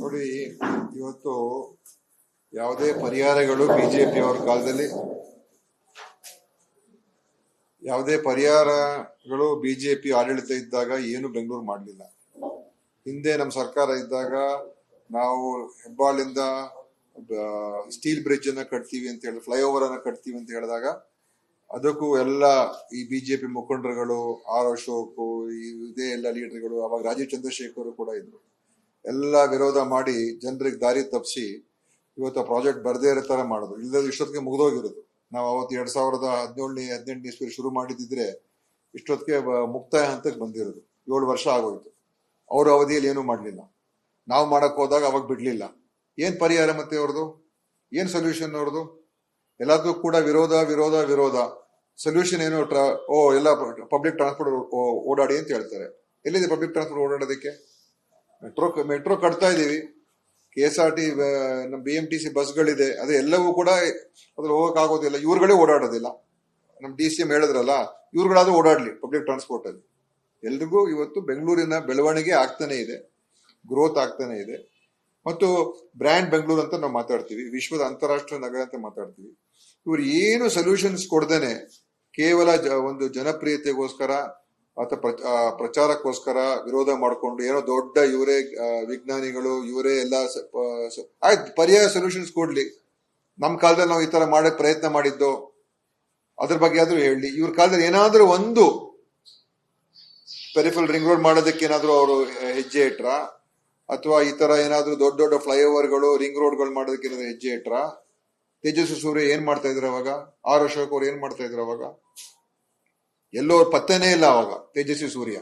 ನೋಡಿ, ಇವತ್ತು ಯಾವುದೇ ಪರಿಹಾರಗಳು ಬಿಜೆಪಿ ಅವರ ಕಾಲದಲ್ಲಿ, ಯಾವುದೇ ಪರಿಹಾರಗಳು ಬಿಜೆಪಿ ಆಡಳಿತ ಇದ್ದಾಗ ಏನು ಬೆಂಗಳೂರು ಮಾಡಲಿಲ್ಲ. ಹಿಂದೆ ನಮ್ಮ ಸರ್ಕಾರ ಇದ್ದಾಗ ನಾವು ಹೆಬ್ಬಾಳಿಂದ ಸ್ಟೀಲ್ ಬ್ರಿಡ್ಜ್ ಅನ್ನ ಕಟ್ತೀವಿ ಅಂತ ಹೇಳಿ, ಫ್ಲೈಓವರ್ ಅನ್ನ ಕಟ್ತೀವಿ ಅಂತ ಹೇಳಿದಾಗ ಅದಕ್ಕೂ ಎಲ್ಲ ಈ ಬಿಜೆಪಿ ಮುಖಂಡರುಗಳು, ಆರ್ ಅಶೋಕ್ ಇದೇ ಎಲ್ಲ ಲೀಡರ್ಗಳು, ಅವಾಗ ರಾಜೀವ್ ಚಂದ್ರಶೇಖರ್ ಕೂಡ ಇದ್ರು. ಎಲ್ಲ ವಿರೋಧ ಮಾಡಿ ಜನರಿಗೆ ದಾರಿ ತಪ್ಪಿಸಿ ಇವತ್ತು ಪ್ರಾಜೆಕ್ಟ್ ಬರ್ದೇ ಇರೋ ತರ ಮಾಡೋದು. ಇಲ್ಲದ ಇಷ್ಟೊತ್ತಿಗೆ ಮುಗಿದೋಗಿರೋದು. ನಾವು ಅವತ್ತು ಎರಡ್ ಸಾವಿರದ ಹದಿನೇಳನೇ ಹದಿನೆಂಟನೇ ಇಸ್ವಿ ಶುರು ಮಾಡಿದ್ದಿದ್ರೆ ಇಷ್ಟೊತ್ತಿಗೆ ಮುಕ್ತಾಯ ಹಂತಕ್ಕೆ ಬಂದಿರೋದು. ಏಳು ವರ್ಷ ಆಗೋಯ್ತು. ಅವ್ರ ಅವಧಿಯಲ್ಲಿ ಏನೂ ಮಾಡಲಿಲ್ಲ. ನಾವು ಮಾಡಕ್ ಹೋದಾಗ ಅವಾಗ ಬಿಡ್ಲಿಲ್ಲ. ಏನ್ ಪರಿಹಾರ ಮತ್ತೆ ಅವ್ರದ್ದು? ಏನ್ ಸೊಲ್ಯೂಷನ್ ಅವ್ರದ್ದು? ಎಲ್ಲದಕ್ಕೂ ಕೂಡ ವಿರೋಧ ವಿರೋಧ ವಿರೋಧ. ಸೊಲ್ಯೂಷನ್ ಏನು ಟ್ರಾ, ಓ, ಎಲ್ಲ ಪಬ್ಲಿಕ್ ಟ್ರಾನ್ಸ್ಪೋರ್ಟ್ ಓಡಾಡಿ ಅಂತ ಹೇಳ್ತಾರೆ. ಎಲ್ಲಿದೆ ಪಬ್ಲಿಕ್ ಟ್ರಾನ್ಸ್ಪೋರ್ಟ್ ಓಡಾಡೋದಕ್ಕೆ? ಮೆಟ್ರೋ ಮೆಟ್ರೋ ಕಟ್ತಾ ಇದೀವಿ. ಕೆ ಎಸ್ ಆರ್ ಟಿ ನಮ್ಮ ಬಿ ಎಂ ಟಿ ಸಿ ಬಸ್ಗಳಿದೆ ಅದು ಎಲ್ಲವೂ ಕೂಡ ಅದ್ರಲ್ಲಿ ಹೋಗಕ್ ಆಗೋದಿಲ್ಲ. ಇವ್ರುಗಳೇ ಓಡಾಡೋದಿಲ್ಲ. ನಮ್ಮ ಡಿ ಸಿ ಎಂ ಹೇಳಿದ್ರಲ್ಲ, ಇವ್ರುಗಳಾದ್ರೂ ಓಡಾಡಲಿ ಪಬ್ಲಿಕ್ ಟ್ರಾನ್ಸ್ಪೋರ್ಟ್ ಅಲ್ಲಿ. ಎಲ್ರಿಗೂ ಇವತ್ತು ಬೆಂಗಳೂರಿನ ಬೆಳವಣಿಗೆ ಆಗ್ತಾನೆ ಇದೆ. ಗ್ರೋತ್ ಆಗ್ತಾನೆ ಇದೆ. ಮತ್ತು ಬ್ರ್ಯಾಂಡ್ ಬೆಂಗಳೂರು ಅಂತ ನಾವು ಮಾತಾಡ್ತೀವಿ. ವಿಶ್ವದ ಅಂತಾರಾಷ್ಟ್ರೀಯ ನಗರ ಅಂತ ಮಾತಾಡ್ತೀವಿ. ಇವ್ರು ಏನು ಸೊಲ್ಯೂಷನ್ಸ್ ಕೊಡ್ದೇನೆ ಕೇವಲ ಒಂದು ಜನಪ್ರಿಯತೆಗೋಸ್ಕರ ಅಥವಾ ಪ್ರ- ಪ್ರಚಾರಕ್ಕೋಸ್ಕರ ವಿರೋಧ ಮಾಡಿಕೊಂಡು ಏನೋ ದೊಡ್ಡ ಇವರೇ ವಿಜ್ಞಾನಿಗಳು ಇವರೇ ಎಲ್ಲ ಆಯ್ತು, ಪರ್ಯಾಯ ಸೊಲ್ಯೂಷನ್ಸ್ ಕೊಡ್ಲಿ. ನಮ್ಮ ಕಾಲದಲ್ಲಿ ನಾವು ಈ ತರ ಮಾಡಕ್ ಪ್ರಯತ್ನ ಮಾಡಿದ್ದು, ಅದ್ರ ಬಗ್ಗೆ ಆದ್ರೂ ಹೇಳಿ. ಇವ್ರ ಕಾಲದಲ್ಲಿ ಏನಾದ್ರೂ ಒಂದು ಪೆರಿಫಲ್ ರಿಂಗ್ ರೋಡ್ ಮಾಡೋದಕ್ಕೆ ಏನಾದ್ರೂ ಅವರು ಹೆಜ್ಜೆ ಇಟ್ರ? ಅಥವಾ ಈ ತರ ಏನಾದ್ರೂ ದೊಡ್ಡ ದೊಡ್ಡ ಫ್ಲೈಓವರ್ಗಳು ರಿಂಗ್ ರೋಡ್ಗಳು ಮಾಡೋದಕ್ಕೆ ಏನಾದ್ರು ಹೆಜ್ಜೆ ಇಟ್ರ? ತೇಜಸ್ವಿ ಸೂರ್ಯ ಏನ್ ಮಾಡ್ತಾ ಇದ್ರು ಅವಾಗ? ಆರ್ ಅಶೋಕ್ ಅವ್ರು ಏನ್ ಮಾಡ್ತಾ ಇದ್ರು ಅವಾಗ? ಎಲ್ಲೋ ಪತ್ತನೇ ಇಲ್ಲ ಅವಾಗ, ತೇಜಸ್ವಿ ಸೂರ್ಯ.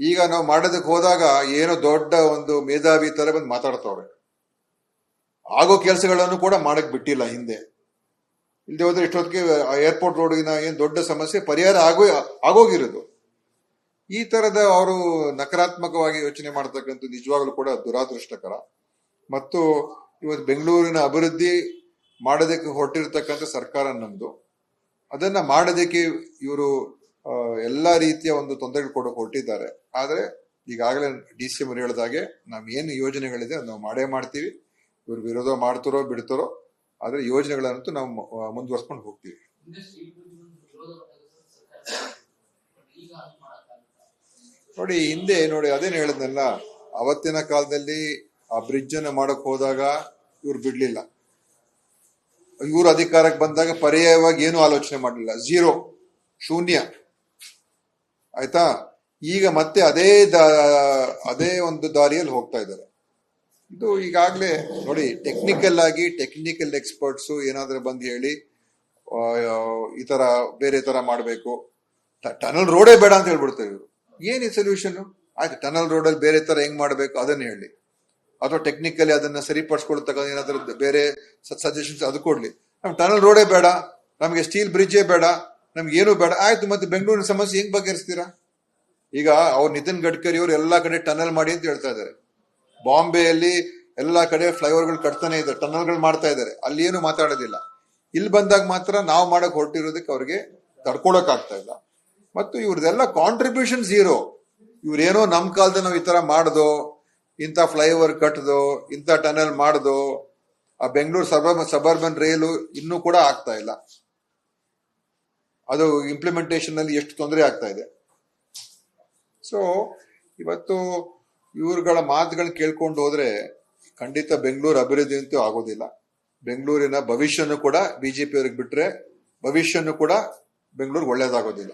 ಈಗ ನಾವು ಮಾಡೋದಕ್ಕೆ ಹೋದಾಗ ಏನೋ ದೊಡ್ಡ ಒಂದು ಮೇಧಾವಿ ತರ ಬಂದು ಮಾತಾಡ್ತವ್ರೆ. ಆಗೋ ಕೆಲಸಗಳನ್ನು ಕೂಡ ಮಾಡಕ್ ಬಿಟ್ಟಿಲ್ಲ ಹಿಂದೆ. ಇಲ್ಲದೆ ಹೋದ್ರೆ ಇಷ್ಟೊತ್ತಿಗೆ ಏರ್ಪೋರ್ಟ್ ರೋಡಿನ ಏನು ದೊಡ್ಡ ಸಮಸ್ಯೆ, ಪರಿಹಾರ ಆಗೋ, ಆಗೋಗಿರೋದು. ಈ ತರದ ಅವರು ನಕಾರಾತ್ಮಕವಾಗಿ ಯೋಚನೆ ಮಾಡ್ತಕ್ಕಂಥ ನಿಜವಾಗ್ಲೂ ಕೂಡ ದುರಾದೃಷ್ಟಕರ. ಮತ್ತು ಇವತ್ತು ಬೆಂಗಳೂರಿನ ಅಭಿವೃದ್ಧಿ ಮಾಡೋದಕ್ಕೆ ಹೊರಟಿರ್ತಕ್ಕಂಥ ಸರ್ಕಾರ ನಮ್ದು. ಅದನ್ನ ಮಾಡೋದಕ್ಕೆ ಇವರು ಎಲ್ಲಾ ರೀತಿಯ ಒಂದು ತೊಂದರೆಗಳು ಕೊಡ ಹೊರಟಿದ್ದಾರೆ ಆದ್ರೆ ಈಗಾಗಲೇ ಡಿ ಸಿ ಅವರು ಹೇಳಿದಾಗೆ ನಾವು ಏನು ಯೋಜನೆಗಳಿದೆ ಅದು ನಾವು ಮಾಡೇ ಮಾಡ್ತೀವಿ. ಇವ್ರು ವಿರೋಧ ಮಾಡ್ತಾರೋ ಬಿಡ್ತಾರೋ, ಆದ್ರೆ ಯೋಜನೆಗಳಂತೂ ನಾವು ಮುಂದುವರ್ಸ್ಕೊಂಡು ಹೋಗ್ತೀವಿ. ನೋಡಿ, ಹಿಂದೆ ನೋಡಿ ಅದೇನು ಹೇಳಿದ್ನಲ್ಲ, ಅವತ್ತಿನ ಕಾಲದಲ್ಲಿ ಆ ಬ್ರಿಡ್ಜ್ ಅನ್ನು ಮಾಡಕ್ ಹೋದಾಗ ಇವ್ರು ಬಿಡ್ಲಿಲ್ಲ. ಇವ್ರು ಅಧಿಕಾರಕ್ಕೆ ಬಂದಾಗ ಪರ್ಯಾಯವಾಗಿ ಏನು ಆಲೋಚನೆ ಮಾಡಲಿಲ್ಲ. ಝೀರೋ ಶೂನ್ಯ. ಆಯ್ತಾ? ಈಗ ಮತ್ತೆ ಅದೇ ಅದೇ ಒಂದು ದಾರಿಯಲ್ಲಿ ಹೋಗ್ತಾ ಇದ್ದಾರೆ. ಇದು ಈಗಾಗಲೇ ನೋಡಿ ಟೆಕ್ನಿಕಲ್ ಆಗಿ ಟೆಕ್ನಿಕಲ್ ಎಕ್ಸ್ಪರ್ಟ್ಸು ಏನಾದ್ರೂ ಬಂದು ಹೇಳಿ ಈ ತರ ಬೇರೆ ತರ ಮಾಡಬೇಕು. ಟನಲ್ ರೋಡೇ ಬೇಡ ಅಂತ ಹೇಳ್ಬಿಡ್ತಾರೆ ಇವರು. ಏನೇ ಸೊಲ್ಯೂಷನ್ ಆಯ್ತು ಟನಲ್ ರೋಡಲ್ಲಿ ಬೇರೆ ತರ ಹೆಂಗ್ ಮಾಡಬೇಕು? ಅದನ್ನ ಹೇಳಿ. ಅಥವಾ ಟೆಕ್ನಿಕಲಿ ಅದನ್ನ ಸರಿಪಡಿಸ್ಕೊಳ್ತಕ್ಕ ಏನಾದ್ರೂ ಬೇರೆ ಸಜೆಷನ್ಸ್ ಅದು ಕೊಡ್ಲಿ. ನಮ್ಗೆ ಟನಲ್ ರೋಡೇ ಬೇಡ, ನಮಗೆ ಸ್ಟೀಲ್ ಬ್ರಿಡ್ಜೇ ಬೇಡ, ನಮ್ಗೆ ಏನು ಬೇಡ. ಆಯ್ತು, ಮತ್ತೆ ಬೆಂಗಳೂರಿನ ಸಮಸ್ಯೆ ಹೆಂಗ್ ಬಗೆಹರಿಸ್ತೀರಾ? ಈಗ ಅವ್ರು ನಿತಿನ್ ಗಡ್ಕರಿ ಅವರು ಎಲ್ಲಾ ಕಡೆ ಟನಲ್ ಮಾಡಿ ಅಂತ ಹೇಳ್ತಾ ಇದ್ದಾರೆ. ಬಾಂಬೆಯಲ್ಲಿ ಎಲ್ಲಾ ಕಡೆ ಫ್ಲೈಓವರ್ಗಳು ಕಟ್ತಾನೆ ಇದ್ದಾರೆ ಟನಲ್ಗಳು ಮಾಡ್ತಾ ಇದ್ದಾರೆ. ಅಲ್ಲಿ ಏನು ಮಾತಾಡೋದಿಲ್ಲ. ಇಲ್ಲಿ ಬಂದಾಗ ಮಾತ್ರ ನಾವು ಮಾಡಕ್ ಹೊರಟಿರೋದಕ್ಕೆ ಅವ್ರಿಗೆ ತಡ್ಕೊಳಕ್ ಆಗ್ತಾ ಇಲ್ಲ. ಮತ್ತು ಇವ್ರದೆಲ್ಲ ಕಾಂಟ್ರಿಬ್ಯೂಷನ್ ಝೀರೋ ಇವ್ರೇನೋ ನಮ್ ಕಾಲದ ನಾವು ಈ ತರ ಮಾಡ್ದೋ ಇಂಥ ಫ್ಲೈಓವರ್ ಕಟ್ಟದು ಇಂಥ ಟನಲ್ ಮಾಡ್ದು, ಆ ಬೆಂಗಳೂರು ಸಬ್ ಸಬರ್ಬನ್ ರೈಲು ಇನ್ನೂ ಕೂಡ ಆಗ್ತಾ ಇಲ್ಲ. ಅದು ಇಂಪ್ಲಿಮೆಂಟೇಷನ್ ಅಲ್ಲಿ ಎಷ್ಟು ತೊಂದರೆ ಆಗ್ತಾ ಇದೆ. ಸೊ ಇವತ್ತು ಇವ್ರುಗಳ ಮಾತುಗಳನ್ನ ಕೇಳ್ಕೊಂಡು ಹೋದ್ರೆ ಖಂಡಿತ ಬೆಂಗಳೂರು ಅಭಿವೃದ್ಧಿ ಅಂತೂ ಆಗೋದಿಲ್ಲ. ಬೆಂಗಳೂರಿನ ಭವಿಷ್ಯನೂ ಕೂಡ ಬಿಜೆಪಿ ಅವ್ರಿಗೆ ಬಿಟ್ರೆ ಭವಿಷ್ಯನೂ ಕೂಡ ಬೆಂಗಳೂರು ಒಳ್ಳೇದಾಗೋದಿಲ್ಲ.